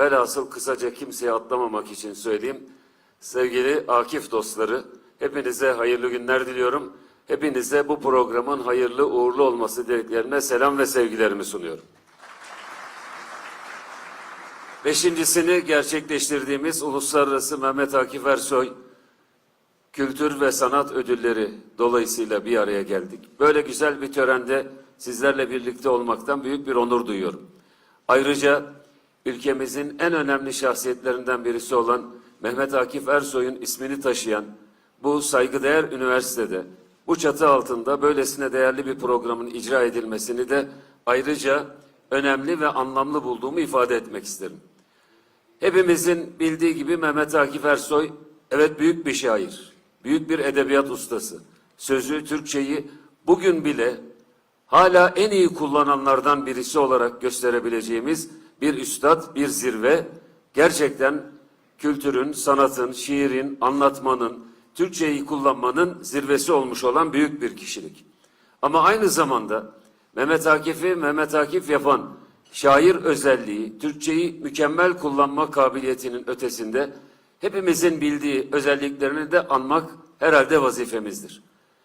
Velhasıl kısaca kimseye atlamamak için söyleyeyim. Sevgili Akif dostları, hepinize hayırlı günler diliyorum. Hepinize bu programın hayırlı uğurlu olması dileklerine selam ve sevgilerimi sunuyorum. Beşincisini gerçekleştirdiğimiz Uluslararası Mehmet Akif Ersoy Kültür ve Sanat Ödülleri dolayısıyla bir araya geldik. Böyle güzel bir törende sizlerle birlikte olmaktan büyük bir onur duyuyorum. Ayrıca ülkemizin en önemli şahsiyetlerinden birisi olan Mehmet Akif Ersoy'un ismini taşıyan bu saygıdeğer üniversitede bu çatı altında böylesine değerli bir programın icra edilmesini de ayrıca önemli ve anlamlı bulduğumu ifade etmek isterim. Hepimizin bildiği gibi Mehmet Akif Ersoy evet büyük bir şair, büyük bir edebiyat ustası. Sözü, Türkçeyi bugün bile hala en iyi kullananlardan birisi olarak gösterebileceğimiz bir üstad, bir zirve. Gerçekten kültürün, sanatın, şiirin, anlatmanın, Türkçeyi kullanmanın zirvesi olmuş olan büyük bir kişilik. Ama aynı zamanda Mehmet Akif'i Mehmet Akif yapan şair özelliği, Türkçeyi mükemmel kullanma kabiliyetinin ötesinde hepimizin bildiği özelliklerini de anmak herhalde vazifemizdir.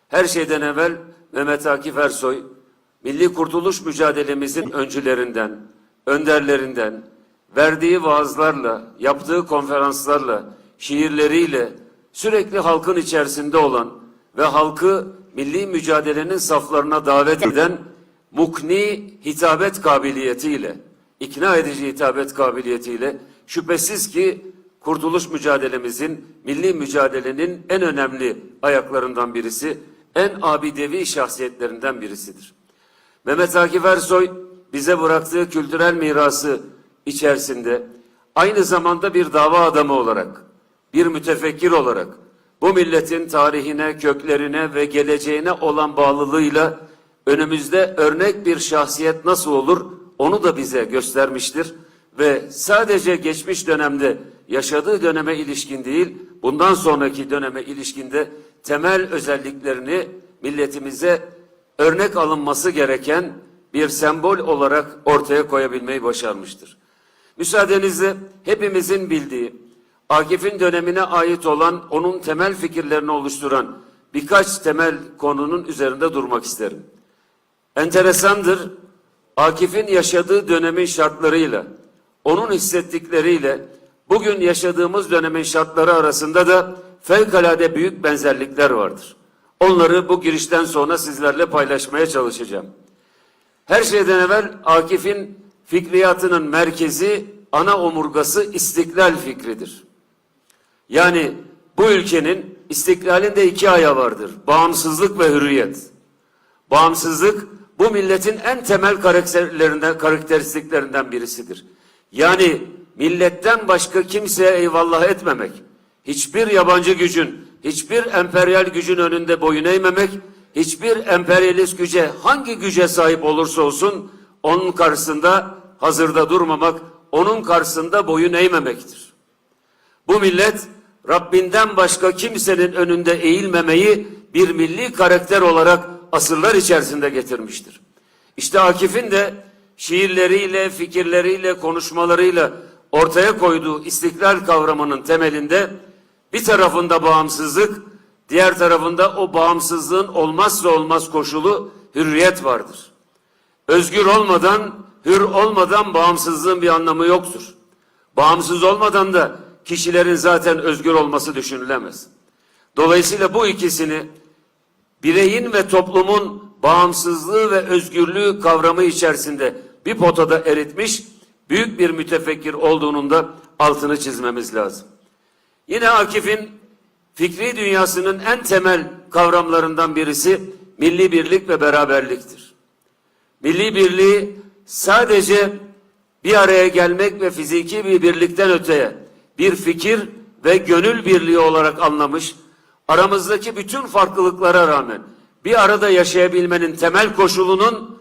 Her şeyden evvel Mehmet Akif Ersoy, milli kurtuluş mücadelemizin öncülerinden, önderlerinden, verdiği vaazlarla, yaptığı konferanslarla, şiirleriyle sürekli halkın içerisinde olan ve halkı milli mücadelenin saflarına davet eden mukni hitabet kabiliyetiyle, ikna edici hitabet kabiliyetiyle şüphesiz ki kurtuluş mücadelemizin, milli mücadelenin en önemli ayaklarından birisi, en abidevi şahsiyetlerinden birisidir. Mehmet Akif Ersoy bize bıraktığı kültürel mirası içerisinde aynı zamanda bir dava adamı olarak, bir mütefekkir olarak bu milletin tarihine, köklerine ve geleceğine olan bağlılığıyla önümüzde örnek bir şahsiyet nasıl olur onu da bize göstermiştir ve sadece geçmiş dönemde yaşadığı döneme ilişkin değil, bundan sonraki döneme ilişkinde temel özelliklerini milletimize örnek alınması gereken bir sembol olarak ortaya koyabilmeyi başarmıştır. Müsaadenizle hepimizin bildiği, Akif'in dönemine ait olan onun temel fikirlerini oluşturan birkaç temel konunun üzerinde durmak isterim. Enteresandır, Akif'in yaşadığı dönemin şartlarıyla, onun hissettikleriyle bugün yaşadığımız dönemin şartları arasında da fevkalade büyük benzerlikler vardır. Onları bu girişten sonra sizlerle paylaşmaya çalışacağım. Her şeyden evvel Akif'in fikriyatının merkezi, ana omurgası istiklal fikridir. Yani bu ülkenin istiklalinde iki ayağı vardır. Bağımsızlık ve hürriyet. Bağımsızlık bu milletin en temel karakterlerinden, karakteristiklerinden birisidir. Yani milletten başka kimseye eyvallah etmemek, hiçbir yabancı gücün, hiçbir emperyal gücün önünde boyun eğmemek, hiçbir emperyalist güce hangi güce sahip olursa olsun onun karşısında hazırda durmamak, onun karşısında boyun eğmemektir. Bu millet Rabbinden başka kimsenin önünde eğilmemeyi bir milli karakter olarak asırlar içerisinde getirmiştir. İşte Akif'in de şiirleriyle, fikirleriyle, konuşmalarıyla ortaya koyduğu istiklal kavramının temelinde bir tarafında bağımsızlık, diğer tarafında o bağımsızlığın olmazsa olmaz koşulu hürriyet vardır. Özgür olmadan, hür olmadan bağımsızlığın bir anlamı yoktur. Bağımsız olmadan da kişilerin zaten özgür olması düşünülemez. Dolayısıyla bu ikisini bireyin ve toplumun bağımsızlığı ve özgürlüğü kavramı içerisinde bir potada eritmiş büyük bir mütefekkir olduğunun da altını çizmemiz lazım. Yine Akif'in fikri dünyasının en temel kavramlarından birisi milli birlik ve beraberliktir. Milli birliği sadece bir araya gelmek ve fiziki bir birlikten öteye bir fikir ve gönül birliği olarak anlamış, aramızdaki bütün farklılıklara rağmen bir arada yaşayabilmenin temel koşulunun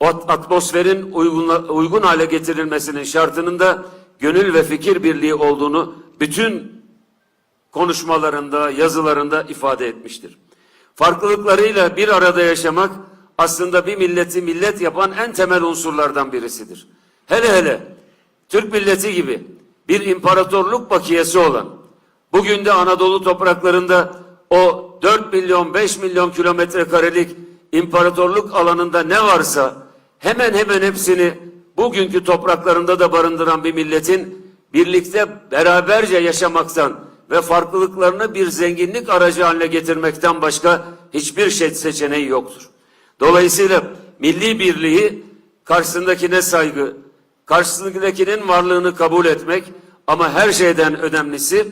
atmosferin uygun, hale getirilmesinin şartının da gönül ve fikir birliği olduğunu bütün konuşmalarında, yazılarında ifade etmiştir. Farklılıklarıyla bir arada yaşamak aslında bir milleti millet yapan en temel unsurlardan birisidir. Hele hele Türk milleti gibi bir imparatorluk bakiyesi olan, bugün de Anadolu topraklarında o 4 milyon 5 milyon kilometre karelik imparatorluk alanında ne varsa hemen hemen hepsini bugünkü topraklarında da barındıran bir milletin birlikte beraberce yaşamaktan ve farklılıklarını bir zenginlik aracı haline getirmekten başka hiçbir şey seçeneği yoktur. Dolayısıyla milli birliği karşısındakine saygı, karşısındakinin varlığını kabul etmek ama her şeyden önemlisi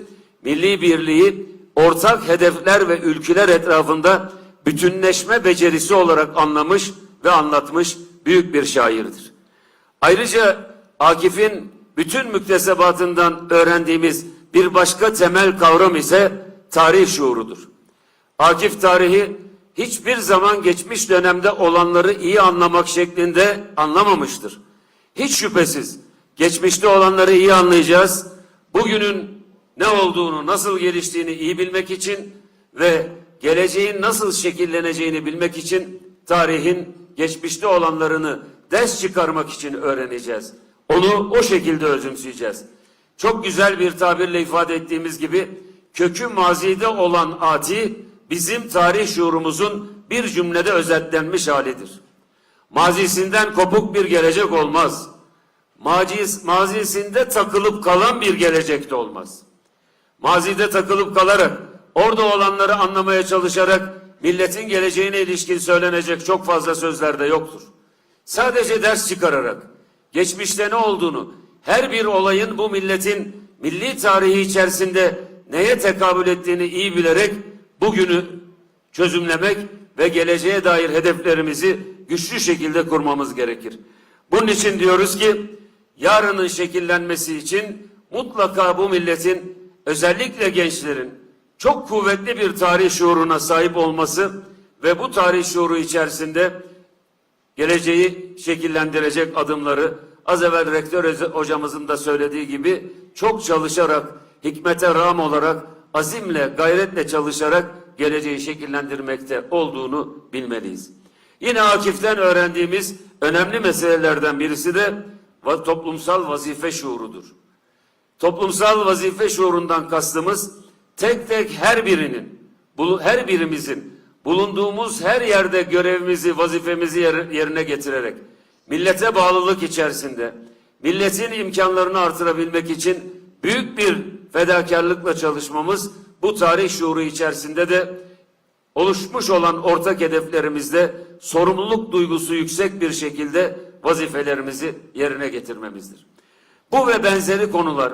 milli birliği ortak hedefler ve ülkeler etrafında bütünleşme becerisi olarak anlamış ve anlatmış büyük bir şairdir. Ayrıca Akif'in bütün müktesebatından öğrendiğimiz bir başka temel kavram ise tarih şuurudur. Akif tarihi hiçbir zaman geçmiş dönemde olanları iyi anlamak şeklinde anlamamıştır. Hiç şüphesiz geçmişte olanları iyi anlayacağız. Bugünün ne olduğunu, nasıl geliştiğini iyi bilmek için ve geleceğin nasıl şekilleneceğini bilmek için tarihin geçmişte olanlarını ders çıkarmak için öğreneceğiz. Onu o şekilde özümseyeceğiz. Çok güzel bir tabirle ifade ettiğimiz gibi kökü mazide olan ati bizim tarih şuurumuzun bir cümlede özetlenmiş halidir. Mazisinden kopuk bir gelecek olmaz. Maciz, mazisinde takılıp kalan bir gelecek de olmaz. Mazide takılıp kalarak, orada olanları anlamaya çalışarak milletin geleceğine ilişkin söylenecek çok fazla sözler de yoktur. Sadece ders çıkararak, geçmişte ne olduğunu, her bir olayın bu milletin milli tarihi içerisinde neye tekabül ettiğini iyi bilerek bugünü çözümlemek ve geleceğe dair hedeflerimizi güçlü şekilde kurmamız gerekir. Bunun için diyoruz ki yarının şekillenmesi için mutlaka bu milletin özellikle gençlerin çok kuvvetli bir tarih şuuruna sahip olması ve bu tarih şuuru içerisinde geleceği şekillendirecek adımları az evvel rektör hocamızın da söylediği gibi çok çalışarak, hikmete ram olarak, azimle, gayretle çalışarak geleceği şekillendirmekte olduğunu bilmeliyiz. Yine Akif'ten öğrendiğimiz önemli meselelerden birisi de toplumsal vazife şuurudur. Toplumsal vazife şuurundan kastımız tek tek her birinin, her birimizin bulunduğumuz her yerde görevimizi, vazifemizi yer- yerine getirerek millete bağlılık içerisinde milletin imkanlarını artırabilmek için büyük bir fedakarlıkla çalışmamız bu tarih şuuru içerisinde de oluşmuş olan ortak hedeflerimizde sorumluluk duygusu yüksek bir şekilde vazifelerimizi yerine getirmemizdir. Bu ve benzeri konular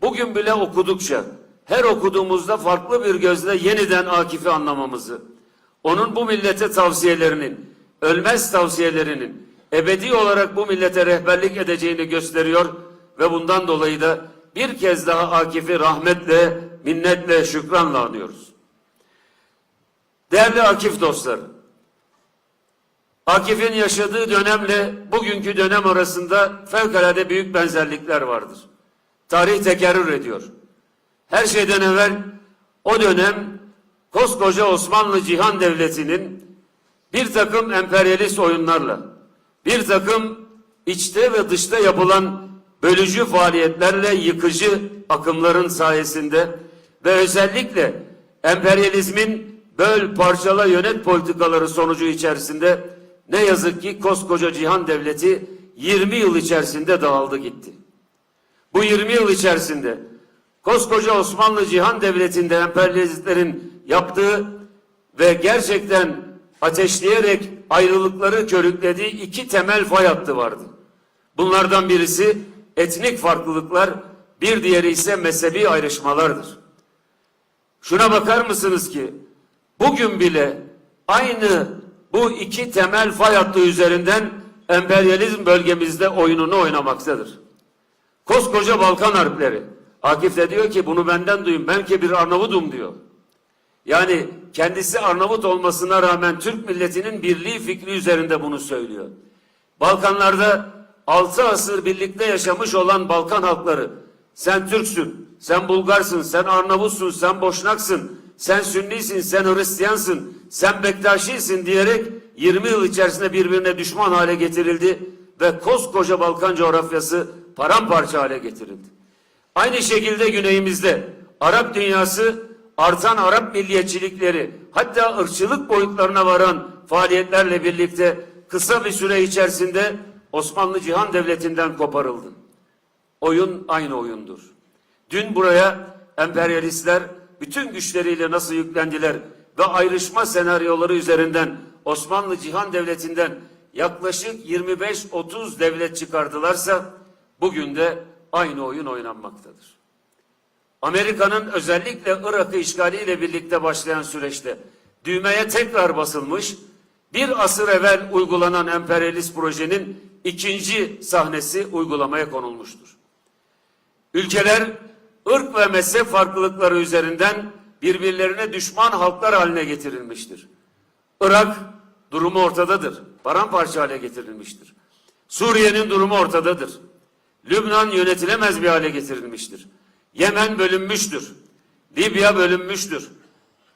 bugün bile okudukça her okuduğumuzda farklı bir gözle yeniden Akif'i anlamamızı, onun bu millete tavsiyelerinin, ölmez tavsiyelerinin ebedi olarak bu millete rehberlik edeceğini gösteriyor ve bundan dolayı da bir kez daha Akif'i rahmetle, minnetle, şükranla anıyoruz. Değerli Akif dostları, Akif'in yaşadığı dönemle bugünkü dönem arasında fevkalade büyük benzerlikler vardır. Tarih tekerrür ediyor. Her şeyden evvel o dönem koskoca Osmanlı Cihan Devleti'nin bir takım emperyalist oyunlarla, bir takım içte ve dışta yapılan bölücü faaliyetlerle yıkıcı akımların sayesinde ve özellikle emperyalizmin böl parçala yönet politikaları sonucu içerisinde ne yazık ki koskoca cihan devleti 20 yıl içerisinde dağıldı gitti. Bu 20 yıl içerisinde koskoca Osmanlı Cihan Devleti'nde emperyalistlerin yaptığı ve gerçekten ateşleyerek ayrılıkları körüklediği iki temel fay hattı vardı. Bunlardan birisi etnik farklılıklar, bir diğeri ise mezhebi ayrışmalardır. Şuna bakar mısınız ki bugün bile aynı bu iki temel fay hattı üzerinden emperyalizm bölgemizde oyununu oynamaktadır. Koskoca Balkan harpleri. Akif de diyor ki bunu benden duyun. Ben ki bir Arnavudum diyor. Yani kendisi Arnavut olmasına rağmen Türk milletinin birliği fikri üzerinde bunu söylüyor. Balkanlarda altı asır birlikte yaşamış olan Balkan halkları sen Türksün, sen Bulgarsın, sen Arnavutsun, sen Boşnaksın, sen Sünnisin, sen Hristiyansın, sen Bektaşisin diyerek 20 yıl içerisinde birbirine düşman hale getirildi ve koskoca Balkan coğrafyası paramparça hale getirildi. Aynı şekilde güneyimizde Arap dünyası artan Arap milliyetçilikleri hatta ırkçılık boyutlarına varan faaliyetlerle birlikte kısa bir süre içerisinde Osmanlı Cihan Devleti'nden koparıldı. Oyun aynı oyundur. Dün buraya emperyalistler bütün güçleriyle nasıl yüklendiler ve ayrışma senaryoları üzerinden Osmanlı Cihan Devleti'nden yaklaşık 25-30 devlet çıkardılarsa bugün de aynı oyun oynanmaktadır. Amerika'nın özellikle Irak'ı işgaliyle birlikte başlayan süreçte düğmeye tekrar basılmış, bir asır evvel uygulanan emperyalist projenin ikinci sahnesi uygulamaya konulmuştur. Ülkeler ırk ve mezhep farklılıkları üzerinden birbirlerine düşman halklar haline getirilmiştir. Irak durumu ortadadır. Paramparça hale getirilmiştir. Suriye'nin durumu ortadadır. Lübnan yönetilemez bir hale getirilmiştir. Yemen bölünmüştür. Libya bölünmüştür.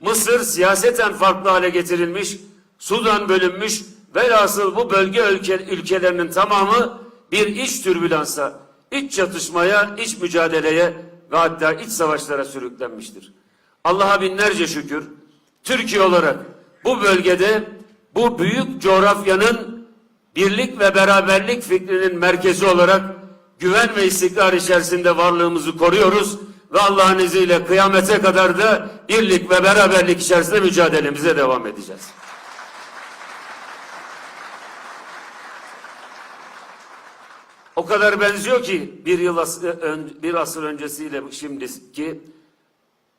Mısır siyaseten farklı hale getirilmiş. Sudan bölünmüş. Velhasıl bu bölge ülke, ülkelerinin tamamı bir iç türbülansa, iç çatışmaya, iç mücadeleye ve hatta iç savaşlara sürüklenmiştir. Allah'a binlerce şükür. Türkiye olarak bu bölgede bu büyük coğrafyanın birlik ve beraberlik fikrinin merkezi olarak güven ve istikrar içerisinde varlığımızı koruyoruz ve Allah'ın izniyle kıyamete kadar da birlik ve beraberlik içerisinde mücadelemize devam edeceğiz. O kadar benziyor ki bir yıl as- ön- bir asır öncesiyle şimdiki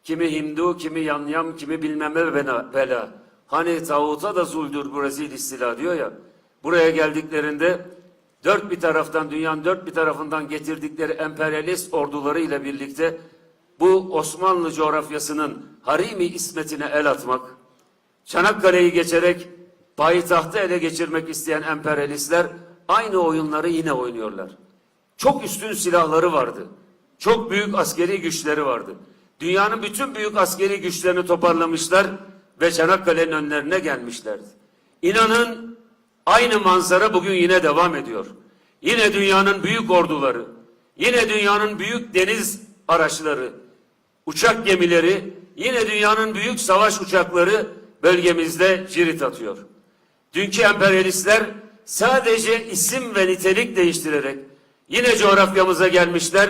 kimi Hindu, kimi Yanyam, kimi bilmem ne bela. Hani tağuta da zuldür bu rezil istila diyor ya. Buraya geldiklerinde dört bir taraftan dünyanın dört bir tarafından getirdikleri emperyalist orduları ile birlikte bu Osmanlı coğrafyasının harimi ismetine el atmak, Çanakkale'yi geçerek payitahtı ele geçirmek isteyen emperyalistler aynı oyunları yine oynuyorlar. Çok üstün silahları vardı. Çok büyük askeri güçleri vardı. Dünyanın bütün büyük askeri güçlerini toparlamışlar ve Çanakkale'nin önlerine gelmişlerdi. İnanın aynı manzara bugün yine devam ediyor. Yine dünyanın büyük orduları, yine dünyanın büyük deniz araçları, uçak gemileri, yine dünyanın büyük savaş uçakları bölgemizde cirit atıyor. Dünkü emperyalistler sadece isim ve nitelik değiştirerek yine coğrafyamıza gelmişler.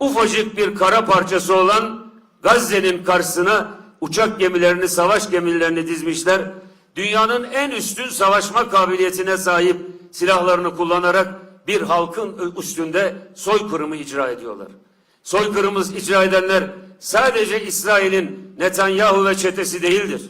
Ufacık bir kara parçası olan Gazze'nin karşısına uçak gemilerini, savaş gemilerini dizmişler. Dünyanın en üstün savaşma kabiliyetine sahip silahlarını kullanarak bir halkın üstünde soykırımı icra ediyorlar. Soykırımı icra edenler sadece İsrail'in Netanyahu ve çetesi değildir.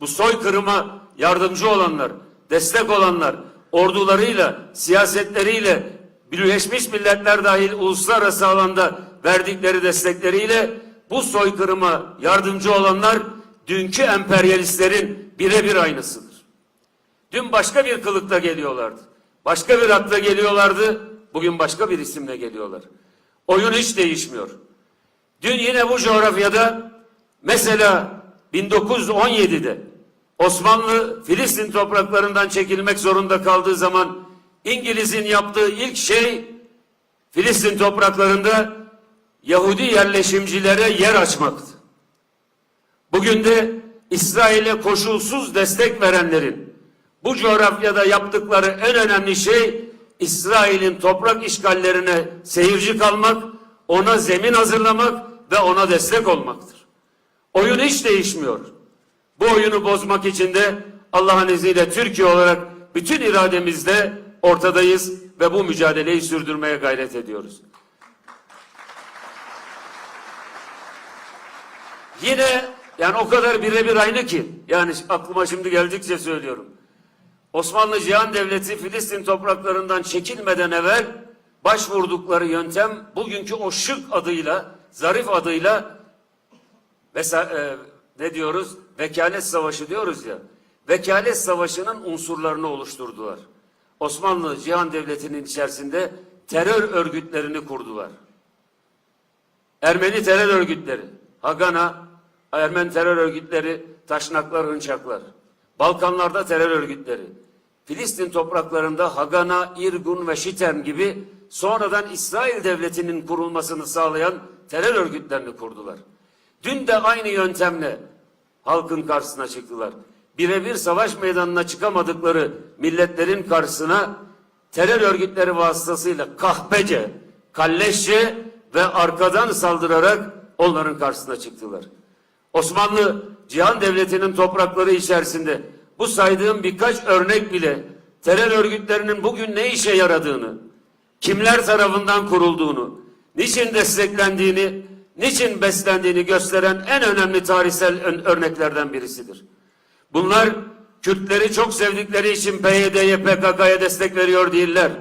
Bu soykırıma yardımcı olanlar, destek olanlar, ordularıyla, siyasetleriyle, Birleşmiş Milletler dahil uluslararası alanda verdikleri destekleriyle bu soykırıma yardımcı olanlar dünkü emperyalistlerin birebir aynısıdır. Dün başka bir kılıkta geliyorlardı. Başka bir adla geliyorlardı. Bugün başka bir isimle geliyorlar. Oyun hiç değişmiyor. Dün yine bu coğrafyada mesela 1917'de Osmanlı Filistin topraklarından çekilmek zorunda kaldığı zaman İngiliz'in yaptığı ilk şey Filistin topraklarında Yahudi yerleşimcilere yer açmaktı. Bugün de İsrail'e koşulsuz destek verenlerin bu coğrafyada yaptıkları en önemli şey İsrail'in toprak işgallerine seyirci kalmak, ona zemin hazırlamak ve ona destek olmaktır. Oyun hiç değişmiyor. Bu oyunu bozmak için de Allah'ın izniyle Türkiye olarak bütün irademizle ortadayız ve bu mücadeleyi sürdürmeye gayret ediyoruz. Yine yani o kadar birebir aynı ki yani aklıma şimdi geldikçe söylüyorum. Osmanlı Cihan Devleti Filistin topraklarından çekilmeden evvel başvurdukları yöntem bugünkü o şık adıyla, zarif adıyla Vesa, e, ne diyoruz? Vekalet savaşı diyoruz ya. Vekalet savaşının unsurlarını oluşturdular. Osmanlı Cihan Devleti'nin içerisinde terör örgütlerini kurdular. Ermeni terör örgütleri, Hagana, Ermeni terör örgütleri, Taşnaklar, Hınçaklar. Balkanlarda terör örgütleri. Filistin topraklarında Hagana, İrgun ve Şitem gibi sonradan İsrail devletinin kurulmasını sağlayan terör örgütlerini kurdular. Dün de aynı yöntemle halkın karşısına çıktılar. Birebir savaş meydanına çıkamadıkları milletlerin karşısına terör örgütleri vasıtasıyla kahpece, kalleşçe ve arkadan saldırarak onların karşısına çıktılar. Osmanlı Cihan Devleti'nin toprakları içerisinde bu saydığım birkaç örnek bile terör örgütlerinin bugün ne işe yaradığını, kimler tarafından kurulduğunu, niçin desteklendiğini, niçin beslendiğini gösteren en önemli tarihsel örneklerden birisidir. Bunlar Kürtleri çok sevdikleri için PYD'ye, PKK'ya destek veriyor değiller.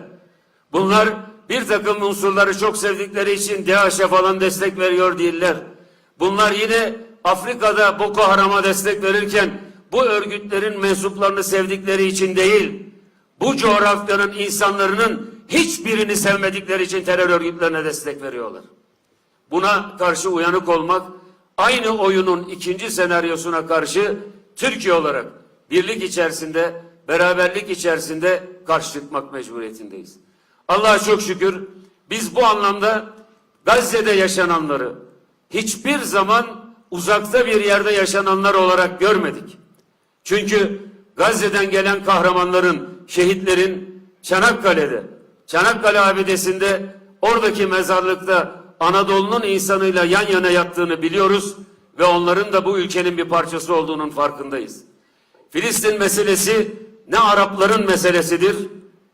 Bunlar bir takım unsurları çok sevdikleri için DAEŞ'e falan destek veriyor değiller. Bunlar yine Afrika'da Boko Haram'a destek verirken bu örgütlerin mensuplarını sevdikleri için değil, bu coğrafyanın insanların hiçbirini sevmedikleri için terör örgütlerine destek veriyorlar. Buna karşı uyanık olmak, aynı oyunun ikinci senaryosuna karşı Türkiye olarak birlik içerisinde, beraberlik içerisinde karşı çıkmak mecburiyetindeyiz. Allah'a çok şükür biz bu anlamda Gazze'de yaşananları hiçbir zaman uzakta bir yerde yaşananlar olarak görmedik. Çünkü Gazze'den gelen kahramanların, şehitlerin Çanakkale'de, Çanakkale abidesinde oradaki mezarlıkta Anadolu'nun insanıyla yan yana yattığını biliyoruz ve onların da bu ülkenin bir parçası olduğunun farkındayız. Filistin meselesi ne Arapların meselesidir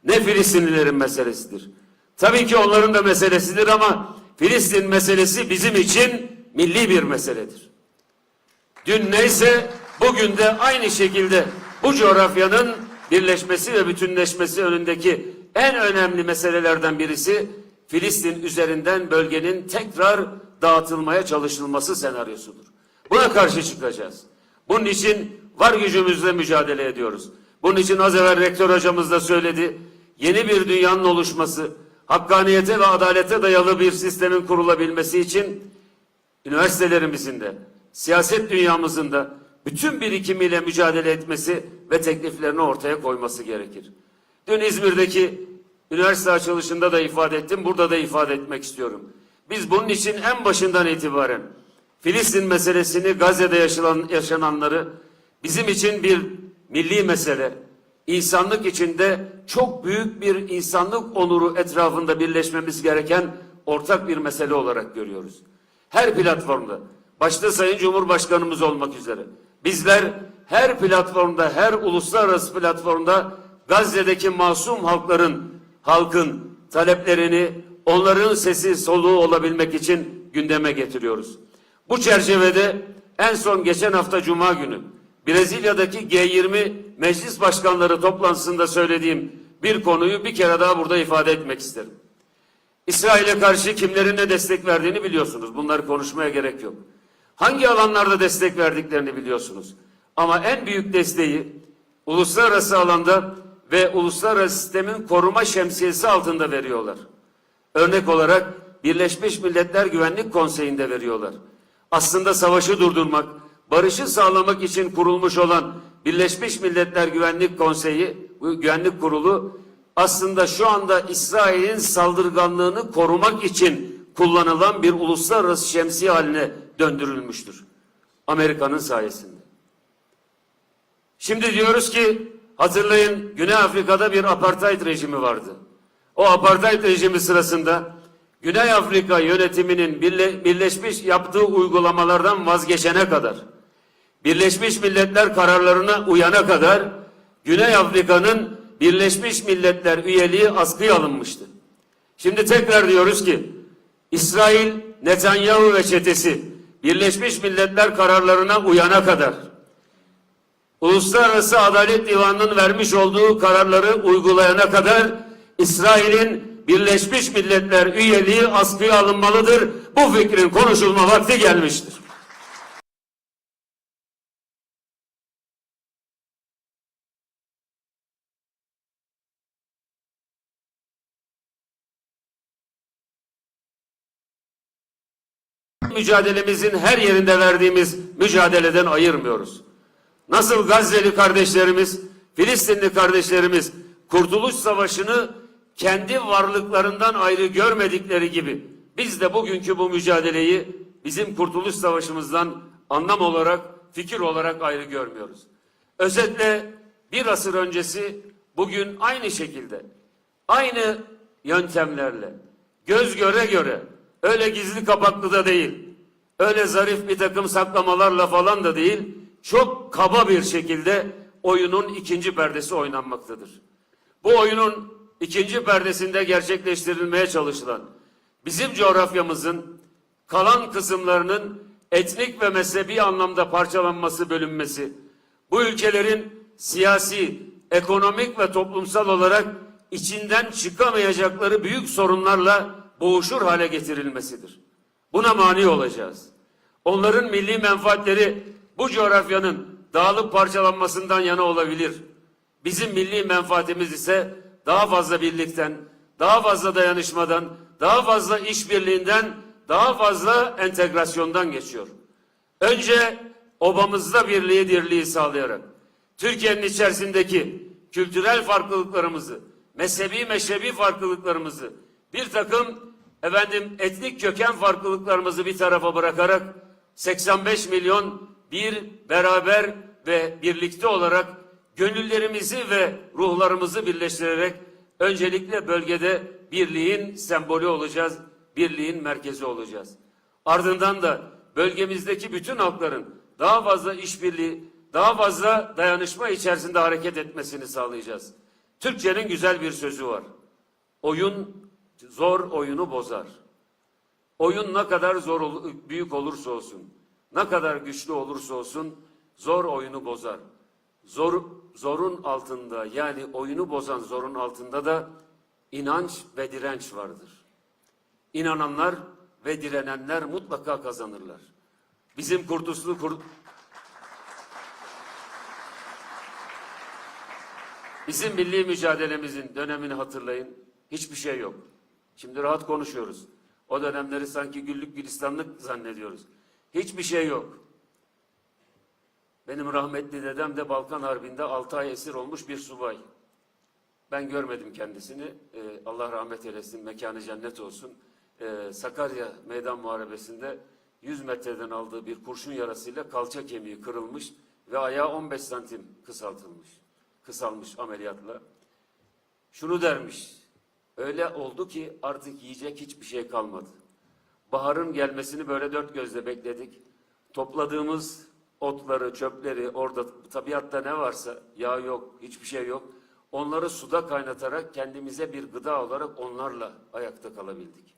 ne Filistinlilerin meselesidir. Tabii ki onların da meselesidir ama Filistin meselesi bizim için milli bir meseledir. Dün neyse bugün de aynı şekilde bu coğrafyanın birleşmesi ve bütünleşmesi önündeki en önemli meselelerden birisi Filistin üzerinden bölgenin tekrar dağıtılmaya çalışılması senaryosudur. Buna karşı çıkacağız. Bunun için var gücümüzle mücadele ediyoruz. Bunun için az evvel rektör hocamız da söyledi. Yeni bir dünyanın oluşması, hakkaniyete ve adalete dayalı bir sistemin kurulabilmesi için üniversitelerimizin de, siyaset dünyamızın da bütün birikimiyle mücadele etmesi ve tekliflerini ortaya koyması gerekir. Dün İzmir'deki üniversite açılışında da ifade ettim, burada da ifade etmek istiyorum. Biz bunun için en başından itibaren Filistin meselesini, Gazze'de yaşanan, yaşananları bizim için bir milli mesele, insanlık içinde çok büyük bir insanlık onuru etrafında birleşmemiz gereken ortak bir mesele olarak görüyoruz. Her platformda, başta Sayın Cumhurbaşkanımız olmak üzere, bizler her platformda, her uluslararası platformda Gazze'deki masum halkların, halkın taleplerini, onların sesi soluğu olabilmek için gündeme getiriyoruz. Bu çerçevede en son geçen hafta Cuma günü Brezilya'daki G20 meclis başkanları toplantısında söylediğim bir konuyu bir kere daha burada ifade etmek isterim. İsrail'e karşı kimlerin destek verdiğini biliyorsunuz. Bunları konuşmaya gerek yok. Hangi alanlarda destek verdiklerini biliyorsunuz. Ama en büyük desteği uluslararası alanda ve uluslararası sistemin koruma şemsiyesi altında veriyorlar. Örnek olarak Birleşmiş Milletler Güvenlik Konseyi'nde veriyorlar. Aslında savaşı durdurmak, barışı sağlamak için kurulmuş olan Birleşmiş Milletler Güvenlik Konseyi, Güvenlik Kurulu aslında şu anda İsrail'in saldırganlığını korumak için kullanılan bir uluslararası şemsiye haline döndürülmüştür. Amerika'nın sayesinde. Şimdi diyoruz ki hatırlayın Güney Afrika'da bir apartheid rejimi vardı. O apartheid rejimi sırasında Güney Afrika yönetiminin birle, birleşmiş yaptığı uygulamalardan vazgeçene kadar, Birleşmiş Milletler kararlarına uyana kadar Güney Afrika'nın Birleşmiş Milletler üyeliği askıya alınmıştı. Şimdi tekrar diyoruz ki İsrail, Netanyahu ve çetesi Birleşmiş Milletler kararlarına uyana kadar Uluslararası Adalet Divanı'nın vermiş olduğu kararları uygulayana kadar İsrail'in Birleşmiş Milletler üyeliği askıya alınmalıdır. Bu fikrin konuşulma vakti gelmiştir. Mücadelemizin her yerinde verdiğimiz mücadeleden ayırmıyoruz. Nasıl Gazze'li kardeşlerimiz, Filistinli kardeşlerimiz Kurtuluş Savaşı'nı kendi varlıklarından ayrı görmedikleri gibi biz de bugünkü bu mücadeleyi bizim Kurtuluş Savaşımızdan anlam olarak, fikir olarak ayrı görmüyoruz. Özetle bir asır öncesi bugün aynı şekilde, aynı yöntemlerle, göz göre göre, öyle gizli kapaklı da değil, öyle zarif bir takım saklamalarla falan da değil, çok kaba bir şekilde oyunun ikinci perdesi oynanmaktadır. Bu oyunun ikinci perdesinde gerçekleştirilmeye çalışılan bizim coğrafyamızın kalan kısımlarının etnik ve mezhebi anlamda parçalanması, bölünmesi, bu ülkelerin siyasi, ekonomik ve toplumsal olarak içinden çıkamayacakları büyük sorunlarla boğuşur hale getirilmesidir. Buna mani olacağız. Onların milli menfaatleri bu coğrafyanın dağılıp parçalanmasından yana olabilir. Bizim milli menfaatimiz ise daha fazla birlikten, daha fazla dayanışmadan, daha fazla işbirliğinden, daha fazla entegrasyondan geçiyor. Önce obamızda birliği dirliği sağlayarak, Türkiye'nin içerisindeki kültürel farklılıklarımızı, mezhebi meşrebi farklılıklarımızı, bir takım efendim etnik köken farklılıklarımızı bir tarafa bırakarak 85 milyon bir beraber ve birlikte olarak gönüllerimizi ve ruhlarımızı birleştirerek öncelikle bölgede birliğin sembolü olacağız, birliğin merkezi olacağız. Ardından da bölgemizdeki bütün halkların daha fazla işbirliği, daha fazla dayanışma içerisinde hareket etmesini sağlayacağız. Türkçenin güzel bir sözü var. Oyun zor oyunu bozar. Oyun ne kadar zor büyük olursa olsun, ne kadar güçlü olursa olsun zor oyunu bozar. Zor zorun altında yani oyunu bozan zorun altında da inanç ve direnç vardır. İnananlar ve direnenler mutlaka kazanırlar. Bizim kurtuluşlu kur... Bizim milli mücadelemizin dönemini hatırlayın. Hiçbir şey yok. Şimdi rahat konuşuyoruz. O dönemleri sanki güllük gülistanlık zannediyoruz. Hiçbir şey yok. Benim rahmetli dedem de Balkan Harbi'nde 6 ay esir olmuş bir subay. Ben görmedim kendisini. Ee, Allah rahmet eylesin, mekanı cennet olsun. Ee, Sakarya Meydan Muharebesi'nde 100 metreden aldığı bir kurşun yarasıyla kalça kemiği kırılmış ve ayağı 15 santim kısaltılmış. Kısalmış ameliyatla. Şunu dermiş, öyle oldu ki artık yiyecek hiçbir şey kalmadı. Baharın gelmesini böyle dört gözle bekledik. Topladığımız otları, çöpleri, orada tabiatta ne varsa, yağ yok, hiçbir şey yok. Onları suda kaynatarak kendimize bir gıda olarak onlarla ayakta kalabildik.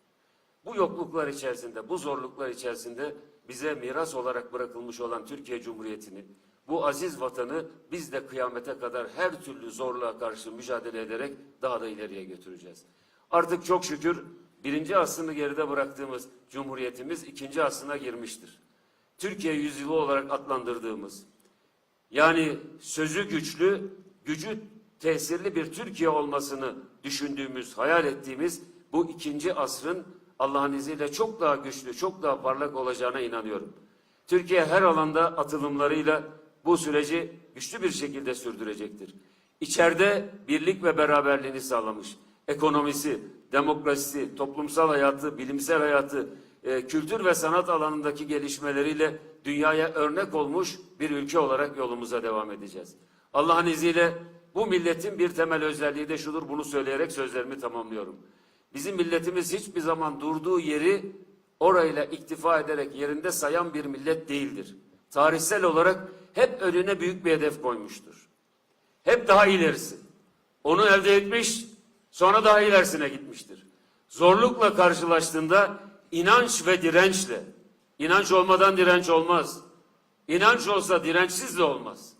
Bu yokluklar içerisinde, bu zorluklar içerisinde bize miras olarak bırakılmış olan Türkiye Cumhuriyeti'ni, bu aziz vatanı biz de kıyamete kadar her türlü zorluğa karşı mücadele ederek daha da ileriye götüreceğiz. Artık çok şükür birinci asrını geride bıraktığımız Cumhuriyetimiz ikinci asrına girmiştir. Türkiye yüzyılı olarak adlandırdığımız, yani sözü güçlü, gücü tesirli bir Türkiye olmasını düşündüğümüz, hayal ettiğimiz bu ikinci asrın Allah'ın izniyle çok daha güçlü, çok daha parlak olacağına inanıyorum. Türkiye her alanda atılımlarıyla bu süreci güçlü bir şekilde sürdürecektir. İçeride birlik ve beraberliğini sağlamış. Ekonomisi, demokrasisi, toplumsal hayatı, bilimsel hayatı, e, kültür ve sanat alanındaki gelişmeleriyle dünyaya örnek olmuş bir ülke olarak yolumuza devam edeceğiz. Allah'ın izniyle bu milletin bir temel özelliği de şudur bunu söyleyerek sözlerimi tamamlıyorum. Bizim milletimiz hiçbir zaman durduğu yeri orayla iktifa ederek yerinde sayan bir millet değildir. Tarihsel olarak hep önüne büyük bir hedef koymuştur. Hep daha ilerisi. Onu elde etmiş, sonra daha ilerisine gitmiştir. Zorlukla karşılaştığında inanç ve dirençle, inanç olmadan direnç olmaz. İnanç olsa dirençsiz de olmaz.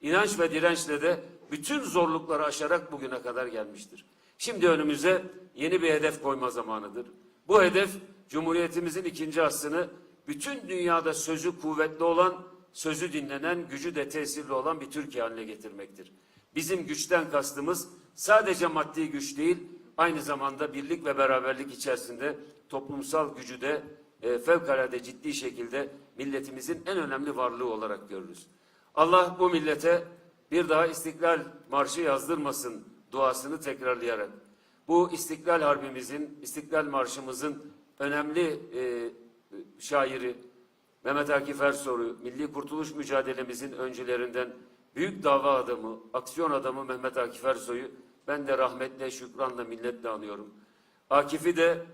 İnanç ve dirençle de bütün zorlukları aşarak bugüne kadar gelmiştir. Şimdi önümüze yeni bir hedef koyma zamanıdır. Bu hedef Cumhuriyetimizin ikinci aslını bütün dünyada sözü kuvvetli olan, sözü dinlenen, gücü de tesirli olan bir Türkiye haline getirmektir. Bizim güçten kastımız sadece maddi güç değil, aynı zamanda birlik ve beraberlik içerisinde toplumsal gücü de e, fevkalade ciddi şekilde milletimizin en önemli varlığı olarak görürüz. Allah bu millete bir daha İstiklal Marşı yazdırmasın duasını tekrarlayarak bu İstiklal Harbimizin, İstiklal Marşımızın önemli e, şairi Mehmet Akif Ersoy'u, Milli Kurtuluş mücadelemizin öncülerinden büyük dava adamı, aksiyon adamı Mehmet Akif Ersoy'u ben de rahmetle, şükranla, minnetle anıyorum. Akif'i de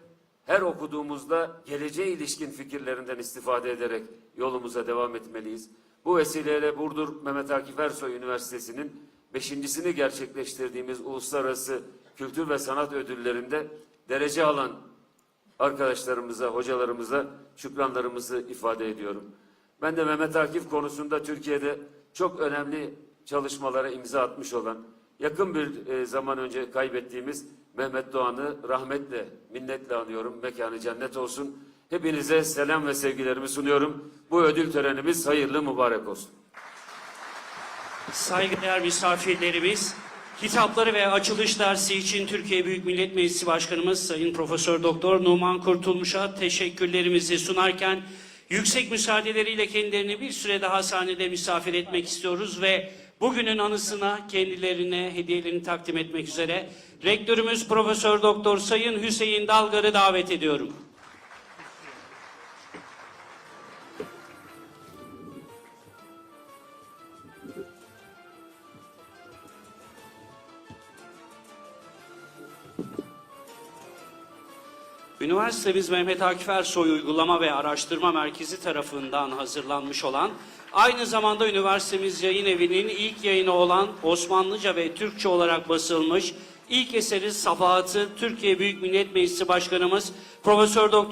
her okuduğumuzda geleceğe ilişkin fikirlerinden istifade ederek yolumuza devam etmeliyiz. Bu vesileyle Burdur Mehmet Akif Ersoy Üniversitesi'nin beşincisini gerçekleştirdiğimiz Uluslararası Kültür ve Sanat Ödülleri'nde derece alan arkadaşlarımıza, hocalarımıza şükranlarımızı ifade ediyorum. Ben de Mehmet Akif konusunda Türkiye'de çok önemli çalışmalara imza atmış olan, yakın bir e, zaman önce kaybettiğimiz Mehmet Doğan'ı rahmetle, minnetle anıyorum. Mekanı cennet olsun. Hepinize selam ve sevgilerimi sunuyorum. Bu ödül törenimiz hayırlı mübarek olsun. Saygıdeğer misafirlerimiz, hitapları ve açılış dersi için Türkiye Büyük Millet Meclisi Başkanımız Sayın Profesör Doktor Numan Kurtulmuş'a teşekkürlerimizi sunarken yüksek müsaadeleriyle kendilerini bir süre daha sahnede misafir etmek istiyoruz ve bugünün anısına kendilerine hediyelerini takdim etmek üzere Rektörümüz Profesör Doktor Sayın Hüseyin Dalgar'ı davet ediyorum. Üniversitemiz Mehmet Akif Ersoy Uygulama ve Araştırma Merkezi tarafından hazırlanmış olan, aynı zamanda üniversitemiz yayın evinin ilk yayını olan Osmanlıca ve Türkçe olarak basılmış ilk eseri Safahat'ı Türkiye Büyük Millet Meclisi Başkanımız Profesör Doktor